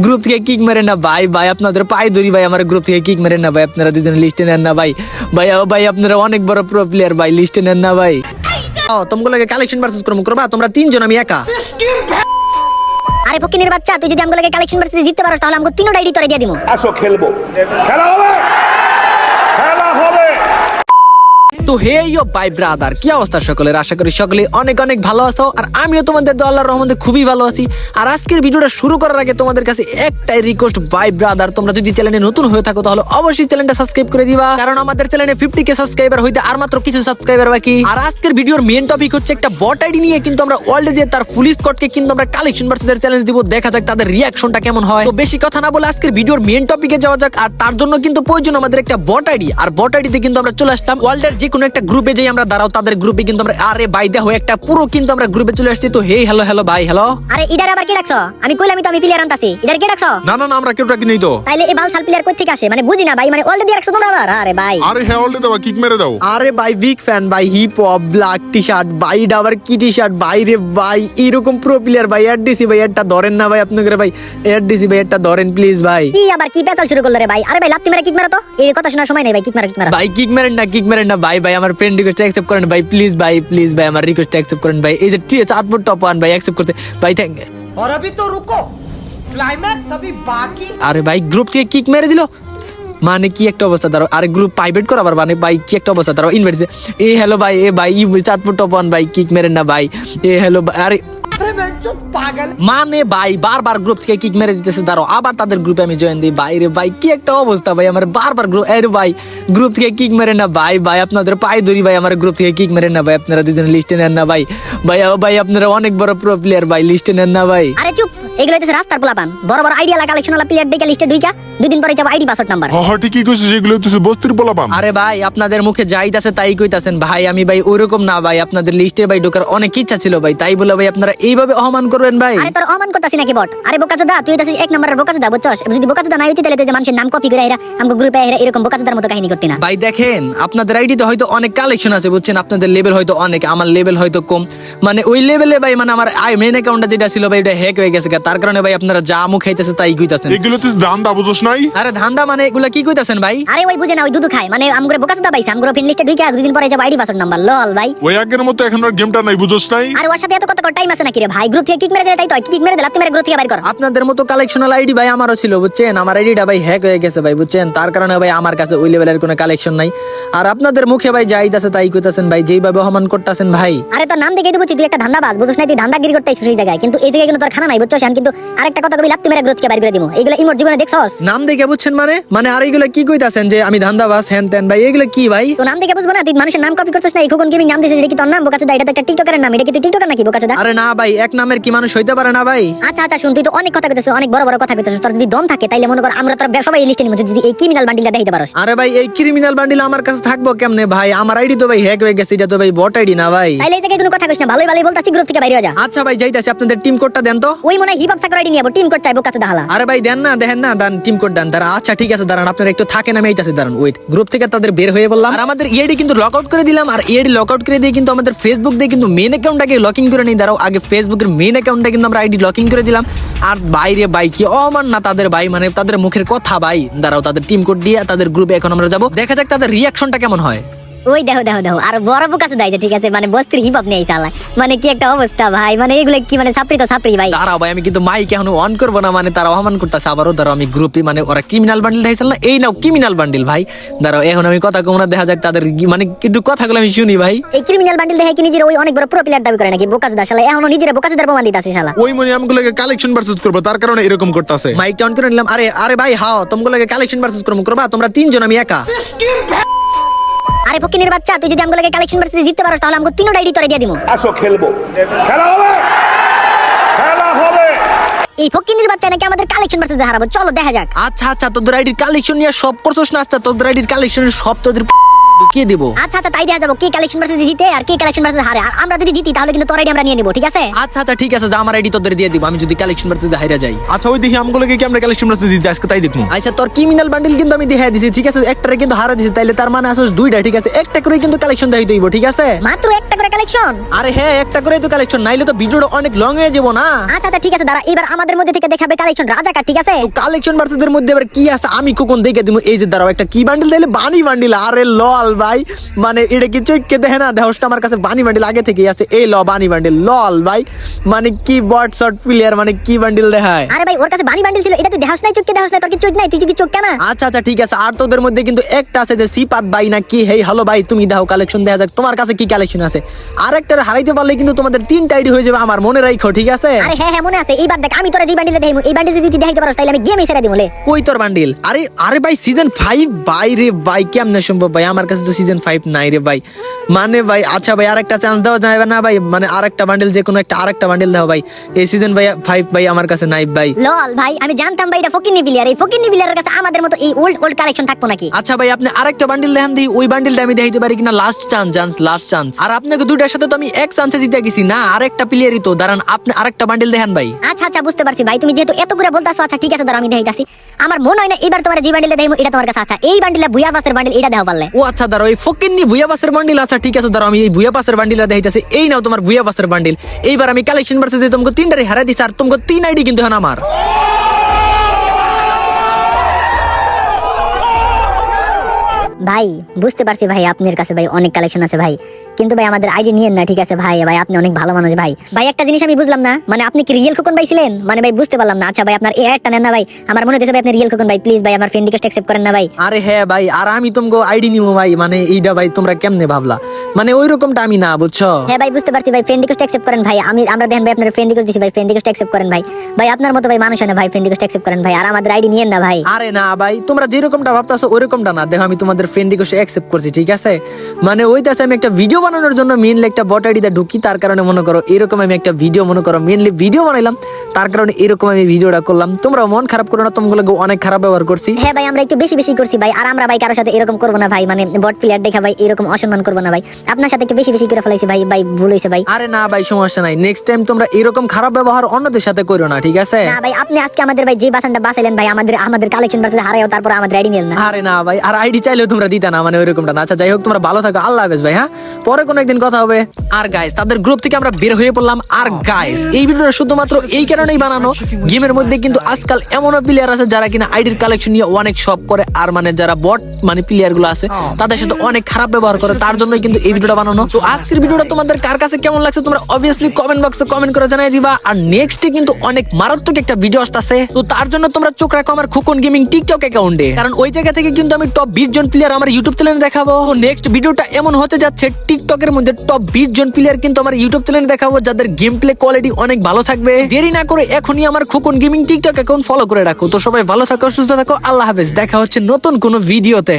Group থেকে kick মেরেন না ভাই ভাই আপনাদের পায়ে ধরি ভাই আমার গ্রুপ থেকে কিক মেরেন না ভাই আপনারা দুজন লিস্টে নেন না ভাই। ভাই ও ভাই আপনারা অনেক বড় প্রো প্লেয়ার ভাই লিস্টে নেন না ভাই। ও তোমাগুলোকে কালেকশন ভার্সেস করব করবা? তোমরা তিনজন আমি একা। আরে ফকিনের বাচ্চা তুই যদি আমগুলোকে কালেকশন ভার্সেস জিততে পারো তাহলে আমগো তিনটা আইডি তোরে দিয়ে দিমু। আসো খেলব। খেলা হবে খেলা হবে তো হে ইয়ো বাই ব্রাদার, কি অবস্থা সকলের? আশা করি সকলে অনেক অনেক ভালো আছো, আর আমিও তোমাদের দোয়া আল্লাহর রহমতে খুবই ভালো আছি। আর আজকের ভিডিওটা শুরু করার আগে তোমাদের কাছে একটাই রিকোয়েস্ট বাই ব্রাদার, তোমরা যদি চ্যানেলে নতুন হয়ে থাকো, তাহলে অবশ্যই চ্যানেলটা সাবস্ক্রাইব করে দিবা। কারণ আমাদের চ্যানেলে ফিফটি কে সাবস্ক্রাইবার হইতে আর মাত্র কিছু সাবস্ক্রাইবার বাকি। আর আজকের ভিডিওর মেন টপিক হচ্ছে একটা বট আইডি নিয়ে, কিন্তু আমরা ওয়ার্ল্ডে যে তার ফুল স্কটকে কিন্তু আমরা কালেকশন ভার্সেস চ্যালেঞ্জ দিব। দেখা যাক তাদের রিয়াকশনটা কেমন হয়। তো বেশি কথা না বলে আজকের ভিডিওর মেন টপিকে যাওয়া যাক, আর তার জন্য কিন্তু প্রয়োজন আমাদের একটা বট আইডি আর বট আইডিতে কিন্তু আমরা চলে আসলাম ওয়ার্ল্ডের যে কোনো একটা গ্রুপে যেই আমরা দাঁড়াও তাদের গ্রুপে কিন্তু আমরা আরে বাইদা হয়ে একটা পুরো কিন্তু আমরা গ্রুপে চলে আসছি। তো হে হ্যালো হ্যালো ভাই হ্যালো আরে ইডার আবার কি ডাকছো? আমি কইলাম তো আমি প্লেয়ার আনতাছি। ইডার কি ডাকছো? না না না আমরা কেউ ডাকি নেই তো। তাইলে এই বালসাল প্লেয়ার কই থেকে আসে? মানে বুঝি না ভাই মানে অলরেডি রাখছো তোমরা আবার? আরে ভাই। আরে হ্যাঁ অলরেডি দাও কিক মেরে দাও। আরে ভাই বিগ ফ্যান ভাই hip hop black T shirt ভাই ডাবার কি টি শার্ট ভাই রে ভাই এরকম প্রো প্লেয়ার ভাই এর ডিসি ভাই একটা ধরেন না ভাই আপনাদের ভাই এর ডিসি ভাই একটা ধরেন প্লিজ ভাই। কি আবার কি পেছাল শুরু করল রে ভাই? আরে ভাই লাত্তি মেরে কিক মারো তো? এই কথা শোনার সময় নেই ভাই কিক মারো কিক মারো। ভাই কিক মেরেন না কিক মেরেন না ভাই ভাই আমার ফ্রেন্ড রিকোয়েস্ট অ্যাকসেপ্ট করেন ভাই প্লিজ ভাই প্লিজ ভাই আমার রিকোয়েস্ট অ্যাকসেপ্ট করেন ভাই এই যে টি চাঁদপুর টপ ওয়ান ভাই অ্যাকসেপ্ট করতে ভাই থ্যাংক और अभी तो रुको क्लाइमैक्स अभी बाकी আরে ভাই গ্রুপ থেকে কিক মেরে দিল মানে কি একটা অবস্থা দাঁড়াও আরে গ্রুপ প্রাইভেট করা আবার মানে ভাই কি একটা অবস্থা দাঁড়াও ইনভাইট এ হ্যালো ভাই এ ভাই ই চাঁদপুর টপ ওয়ান ভাই কিক মেরেন না ভাই এ হ্যালো আরে अरे बेंचो पागल মানে ভাই বারবার গ্রুপ থেকে কিক মেরে দিতেছে দাঁড়াও আবার তাদের গ্রুপে আমি জয়েন দিই। ভাই রে ভাই কি একটা অবস্থা ভাই আমার বারবার গ্রুপ আরে ভাই গ্রুপ থেকে কিক মেরে না ভাই ভাই আপনাদের পায়ে ধরি ভাই আমার গ্রুপ থেকে কিক মেরে না ভাই আপনারা দুজন লিস্টে নেন না ভাই। ভাই ও ভাই আপনারা অনেক বড় প্রো প্লেয়ার ভাই লিস্টে নেন না ভাই। আরে চুপ এগুলো হইতেছে রাস্তার পোলাপান। বড় বড় আইডিয়া লাগা কালেকশন প্লেয়ার দেখে লিস্টে ঢুইকা দুই দিন পরে যাব আইডি পাসওয়ার্ড নাম্বার হ হ ঠিকই কইছিস এগুলো তুই বস্তির পোলাপান। আরে ভাই আপনাদের মুখে যাইতাছে তাই কইতাছেন। ভাই আমি ভাই ওরকম না ভাই আপনাদের লিস্টে ভাই ঢোকার অনেক ইচ্ছা ছিল ভাই তাই বলে ভাই আপনারা এইভাবে অপমান করবেন ভাই? আরে তোর অমান করতাছি নাকি বট? আরে বোকাচোদা তুই হইতাছিস এক নম্বরের বোকাচোদা বুঝছস? যদি বোকাচোদা না হইতি তাহলে তুই যে মানুষের নাম কপি করে এরা আমগো গ্রুপে এরা এরকম বোকাচোদার মতো কাহিনী করতি না। ভাই দেখেন আপনাদের আইডিতে হয়তো অনেক কালেকশন আছে বুঝছেন? আপনাদের লেভেল হয়তো অনেক আমার লেভেল হয়তো কম। মানে ওই লেভেলে ভাই মানে আমার আই মেন অ্যাকাউন্টটা যেটা ছিল ভাই এটা হ্যাক হয়ে গেছে তার কারণে ভাই আপনারা যা মুখ খাইতেছে তাই কইতাছেন। এগুলো তুই দাম দা বুঝছ নাই? আরে ধান্দা মানে এগুলা কি কইতাছেন ভাই? আরে ওই বুঝে না ওই দুধু খায়। মানে আমগো বোকাচোদা পাইছে আমগো ফ্রেন্ড লিস্টে ঢুইকা দুই দিন পরে যাব আইডি পাসওয়ার্ড নাম্বার লল ভাই। ওই আগের মতো এখন আর গেমটা নাই বুঝছ নাই? আর ওর সাথে এত কত টাইম আছে নাকি রে ভাই? গ্রুপ থেকে কিক মেরে দিলে তাই তো কিক মেরে দিলে লাত্তি মেরে গ্রুপ থেকে বাইর কর। আপনাদের মতো কালেকশনাল আইডি ভাই আমারও ছিল বুঝছেন? আমার আইডিটা ভাই হ্যাক হয়ে গেছে ভাই বুঝছেন? তার কারণে ভাই আমার কাছে ওই লেভেলের কোনো কালেকশন নাই। আর আপনাদের মুখে ভাই যাইতাছে তাই কইতাছেন ভাই যেইভাবে অপমান করতাছেন ভাই। আরে তোর নাম দেখে তো বুঝছি তুই একটা ধান্দাবাজ বুঝছ না তুই ধান্দাগিরি করতে সেই জায়গায়। কিন্তু এই জায়গায় কিন্তু তোর খানা নাই বুঝছস? আমি কিন্তু আরেকটা কথা কবি লাত্তি মেরে গ্রুপ থেকে বাইর করে দিমু। এইগুলো ইমোর জীবনে দেখছস? নাম দেখে বুঝছেন মানে? মানে আর এইগুলা কি কইতাছেন যে আমি ধান্দাবাজ হ্যান ত্যান ভাই এগুলো কি ভাই? তো নাম দেখে বুঝব না? তুই মানুষের নাম কপি করছিস না এই খোকন গেমিং নাম দিছিস এটা কি তোর নাম? বোকাচোদা এটা তো একটা টিকটকারের নাম এটা কি তুই টিকটকার নাকি বোকাচোদা? আরে না ভাই এক নামের কি মানুষ হইতে পারে না ভাই? আচ্ছা আচ্ছা শুন তুই তো অনেক কথা কইতেছিস অনেক বড় বড় কথা কইতেছিস তোর যদি দম থাকে তাইলে মনে কর আমরা তোর সবাই এই লিস্টে নিমু যদি এই ক্রিমিনাল বান্ডিলটা দেখাইতে পারোস। আরে ভাই এই ক্রিমিনাল বান্ডিল আমার কাছে থাকব কেমনে ভাই? আমার আইডি তো ভাই হ্যাক হয়ে গেছে এটা তো ভাই বট আইডি না ভাই। তাইলে এই জায়গায় কোনো কথা কইস না ভালোই ভালোই বলতাছি গ্রুপ থেকে বাইরে যা। আচ্ছা ভাই যাইতাছি আপনাদের টিম কোডটা দেন তো। ওই মনে হিপ হপ সাকর আইডি নিয়ে টিম করতে চাইব বোকাচোদা হালা আরে ভাই দেন না দেখেন না দান টিম কোড দেন দাঁড়ান আচ্ছা ঠিক আছে দাঁড়ান আপনারা একটু থাকেন আমি এইতাছি দাঁড়ান ওয়েট গ্রুপ থেকে তাদের বের হয়ে বললাম। আর আমাদের ইএডি কিন্তু লক আউট করে দিলাম আর ইএডি লক আউট করে দিয়ে কিন্তু আমাদের ফেসবুক দিয়ে কিন্তু মেন অ্যাকাউন্টটাকে লকিং করে নিই দাঁড়াও আগে ফেসবুকের মেন অ্যাকাউন্টটা কিন্তু আমরা আইডি লকিং করে দিলাম। আর বাইরে ভাই কি অমান না তাদের ভাই মানে তাদের মুখের কথা ভাই। দাঁড়াও, তাদের টিম কোড দিয়ে তাদের গ্রুপে এখন আমরা যাব। দেখা যাক তাদের রিয়াকশনটা কেমন হয়। ওই দেখো দেখো দেখো। আর বড় বোকাচোদা আইছে ঠিক আছে? মানে বস্তির হিপ হপ নেই চালায় মানে কি একটা অবস্থা ভাই? মানে এগুলো কি মানে ছাত্রী তো ছাত্রী ভাই। দাঁড়াও ভাই আমি কিন্তু মাইক এখন অন করব না মানে তারা অপমান করতেছে। আবারও ধরো আমি গ্রুপে মানে ওরা ক্রিমিনাল বান্ডিল দিয়েছিল না এই নাও ক্রিমিনাল বান্ডিল ভাই। দাঁড়াও এখন আমি কথা কমনা দেখা যাক তাদের মানে কিন্তু কথাগুলো আমি শুনি ভাই। এই ক্রিমিনাল বান্ডিল দেখে কি নিজের ওই অনেক বড় প্রো প্লেয়ার দাবি করে নাকি? বোকাচোদা শালা এখনও নিজের বোকাচোদার প্রমাণ দিতাছে শালা ওই মনে আমগুলোকে কালেকশন ভার্সেস করব তার কারণে এরকম করতেছে। মাইকটা অন করে নিলাম। আরে আরে ভাই হাও তোমাগুলোকে কালেকশন ভার্সেস করব করবা? তোমরা তিনজন আমি একা। আরে ফকিনের বাচ্চা তুই যদি আমগুলোকে কালেকশন ভার্সেস জিততে পারো তাহলে আমগো তিনটা আইডি তোরে দিয়ে দিমু। আসো খেলব। খেলা হবে! খেলা হবে! এই ফকিনের বাচ্চা নাকি আমাদের কালেকশন ভার্সেস হারাবো? চলো দেখা যাক। আচ্ছা আচ্ছা তোদের আইডির কালেকশন নিয়ে সব করছস না? আচ্ছা তোদের আইডির কালেকশনের সব তোদের ঢুকিয়ে দিব? আচ্ছা আচ্ছা তাই যাব। কি কালেকশন ভার্সেস জিতে আর কি কালেকশন ভার্সেস হারে? আর আমরা যদি জিতি তাহলে কিন্তু তোর আইডি আমরা নিয়ে নিব ঠিক আছে? আচ্ছা আচ্ছা ঠিক আছে যা আমার আইডি তোদের দিয়ে দিব আমি যদি কালেকশন ভার্সেস হাইরা যাই। আচ্ছা ওই দেখি আমগুলোকে কি আমরা কালেকশন বার্সেস দিতে আজকে তাই দেখব। আচ্ছা তোর ক্রিমিনাল বান্ডিল কিন্তু আমি দেখাই দিছি ঠিক আছে? একটারে কিন্তু হারা দিছি তাইলে তার মানে আসলে দুইটা ঠিক আছে? একটা করে কিন্তু কালেকশন দেখাই দিব ঠিক আছে? মাত্র একটা করে কালেকশন আরে হ্যাঁ একটা করে তো কালেকশন নাইলে তো ভিডিওটা অনেক লং হয়ে যাব না। আচ্ছা আচ্ছা ঠিক আছে দাঁড়া এবার আমাদের মধ্যে থেকে দেখাবে কালেকশন রাজাকার ঠিক আছে? তো কালেকশন ভার্সেসের মধ্যে এবার কি আছে? আমি কখন দেখে দিব? এই যে দাঁড়াও একটা কি বান্ডিল দিলে? বানি বান্ডিল আরে লল। ভাই। মানে এটা কি চৈকে দেখে না? দেহসটা আমার কাছে বানি বান্ডিল আগে থেকেই আছে। এই ল বানি বান্ডিল লল ভাই। মানে কি বট শট প্লেয়ার মানে কি বান্ডিল দেখায়? আরে ভাই ওর কাছে বানি বান্ডিল ছিল এটা তুই দেখাস নাই চোখকে দেখাস নাই তোর কি চোখ নাই? তুই কি চোখ কেন আচ্ছা আচ্ছা ঠিক আছে। আর তোদের মধ্যে কিন্তু একটা আছে যে সিপাত ভাই না কি? হেই হ্যালো ভাই তুমি দাও কালেকশন দেখা যাক তোমার কাছে কি কালেকশন আছে। আরেকটার হারাইতে পারলে কিন্তু তোমাদের তিনটা আইডি হয়ে যাবে আমার মনে রাখো ঠিক আছে? আরে হ্যাঁ হ্যাঁ মনে আছে। এইবার দেখ আমি তোরা যে বান্ডিলে দেখাইমু এই বান্ডিল যদি তুই দেখাইতে পারোস তাহলে আমি গেমই ছেড়ে দিমু লে। কই তোর বান্ডিল? আরে আরে ভাই সিজন ফাইভ ভাই রে ভাই কেমনে সম্ভব ভাই? আমার কাছে তো সিজন ফাইভ নাই রে ভাই। মানে ভাই আচ্ছা ভাই আরেকটা চান্স দেওয়া যাবে না ভাই? মানে আরেকটা বান্ডিল যে কোনো একটা আরেকটা বান্ডিল দাও ভাই। এই সিজন ভাই ফাইভ ভাই আমার কাছে নাই ভাই। লল ভাই আমি জানতাম ভাই এটা ফকিন্নি প্লেয়ার এই ফকিন্নি প্লেয়ারের কাছে আমাদের মতো এই ওল্ড ওল্ড কালেকশন থাকব নাকি? আচ্ছা ভাই আপনি আরেকটা বান্ডিল দেখান দিই ওই বান্ডিলটা আমি দেখাইতে পারি কিনা? Last chance chance last chance আর আপনাকে দুইটার সাথে তো আমি এক চান্সে জিতে গেছি না আরেকটা প্লেয়ারই তো। দাঁড়ান আপনি আরেকটা বান্ডিল দেখান ভাই। আচ্ছা আচ্ছা বুঝতে পারছি ভাই। তুমি যেহেতু এত করে বলতাছো আচ্ছা ঠিক আছে দাঁড়া আমি দেখাইতাছি। আমার মনে হয় না এবার তোমার যে বান্ডিলে দেখাইমু এটা তোমার কাছে আচ্ছা এই বান্ডিলে ভুয়া বাসের বান্ডিল এটা দেখাও পারলে। ও আচ্ছা দাঁড়াও, এই ফকিন্নি ভুয়া পাসের বান্ডিল আচ্ছা ঠিক আছে দাঁড়ো আমি এই ভুয়া পাসের বান্ডিলটা দেখাইতেছি। এই নাও তোমার ভুয়া পাসের বান্ডিল এইবার আমি কালেকশন দিয়ে তোমাকে তিনটারে হারাই দিছি, আর তোমাকে তিন আইডি কিন্তু হ্যাঁ আমার। ভাই, বুঝতে পারছি ভাই, আপনার কাছে ভাই অনেক কালেকশন আছে ভাই। কিন্তু ভাই আমাদের আইডি নিয়েন না ঠিক আছে? ভাই ভাই আপনি অনেক ভালো মানুষ ভাই। ভাই একটা জিনিস আমি বুঝলাম না। মানে আপনি কি রিয়েল খোকন ভাই ছিলেন? মানে ভাই বুঝতে পারলাম না। আচ্ছা ভাই আপনার এই একটা নেন না ভাই। আমার মনে হচ্ছে ভাই আপনি রিয়েল খোকন ভাই। প্লিজ ভাই আমার ফ্রেন্ড রিকোয়েস্ট অ্যাকসেপ্ট করেন না ভাই। আরে হ্যাঁ ভাই আর আমি তোমাকে আইডি নিব ভাই। মানে এইটা ভাই তোমরা কেমনে ভাবলা? মানে ওই রকমটা আমি না বুঝছ? হ্যাঁ ভাই বুঝতে পারছি ভাই ফ্রেন্ড রিকোয়েস্ট অ্যাকসেপ্ট করেন ভাই। আমি আমরা দেখেন ভাই আপনার ফ্রেন্ড রিকোয়েস্ট দিছি ভাই ফ্রেন্ড রিকোয়েস্ট অ্যাকসেপ্ট করেন ভাই। ভাই আপনার মতো ভাই মানুষ হয় না ভাই ফ্রেন্ড রিকোয়েস্ট অ্যাকসেপ্ট করেন ভাই। আর আমাদের আইডি নিয়েন না ভাই। আরে না ভাই তোমরা যেরকমটা ভাবতাছো ওইরকমটা না। দেখো আমি তোমাদের ফ্রেন্ড রিকোয়েস্ট অ্যাকসেপ্ট করছি ঠিক আছে? মানে ওইটাছে আমি একটা ভিডিও বানানোর জন্য মেইনলি একটা বট আইডিতে ঢুকি তার কারণে মনে করো এরকম আমি একটা ভিডিও মনে করো মেইনলি ভিডিও বানাইলাম তার কারণে এরকম আমি ভিডিওটা করলাম। তোমরা মন খারাপ করো না তোমাগুলো অনেক খারাপ ব্যবহার করছি। হ্যাঁ ভাই আমরা একটু বেশি বেশি করছি ভাই আর আমরা ভাই কারোর সাথে এরকম করব না ভাই মানে বট প্লেয়ার দেখা ভাই এরকম অসম্মান করব না ভাই। আপনার সাথে একটু বেশি বেশি করে ফেলাইছি ভাই ভাই ভুল হয়েছে ভাই। আরে না ভাই সমস্যা নাই। নেক্সট টাইম তোমরা এরকম খারাপ ব্যবহার অন্যদের সাথে করো না ঠিক আছে? না ভাই আপনি আজকে আমাদের ভাই যে বাসানটা বাসাইলেন ভাই আমাদের আমাদের কালেকশন ভার্সেস হারায়ও তারপর আমাদের আইডি নিলেন না। আরে না ভাই আর আইডি চাইলেও তোমরা দিতা না মানে ওইরকমটা না। আচ্ছা যাই হোক তোমরা ভালো থাকো। আল্লাহ হাফেজ ভাই হ্যাঁ? পরে কোনো একদিন কথা হবে। আর গাইস তাদের গ্রুপ থেকে আমরা বের হয়ে পড়লাম। আর গাইস এই ভিডিওটা শুধুমাত্র এই কারণেই বানানো। গেমের মধ্যে কিন্তু আজকাল এমনও প্লেয়ার আছে যারা কিনা আইডির কালেকশন নিয়ে অনেক শপ করে। আর মানে যারা বট মানে প্লেয়ারগুলো আছে তাদের সাথে অনেক খারাপ ব্যবহার করে। তার জন্যই কিন্তু এই ভিডিওটা বানানো। তো আজকের ভিডিওটা তোমাদের কার কাছে কেমন লাগছে তোমরা অবভিয়াসলি কমেন্ট বক্সে কমেন্ট করে জানাই দিবা। আর নেক্সটে কিন্তু অনেক মারাত্মক একটা ভিডিও আসতেছে। তো তার জন্য তোমরা চোখ রাখো আমার খুকন গেমিং টিকটক অ্যাকাউন্টে কারণ ওই জায়গা থেকে কিন্তু আমি টপ বিশ জন প্লেয়ার আমার ইউটিউব চ্যানেলে দেখাবো। নেক্সট ভিডিওটা এমন হতে যাচ্ছে টিকটকের মধ্যে টপ বিশ জন প্লেয়ার কিন্তু আমার ইউটিউব চ্যানেলে দেখাবো, যাদের গেম প্লে কোয়ালিটি অনেক ভালো থাকবে। দেরি না করে এখনই আমার Khokon gaming TikTok account follow করে রাখো। তো সবাই ভালো থাকো, সুস্থ থাকো, আল্লাহ হাফেজ। দেখা হচ্ছে নতুন কোনো ভিডিওতে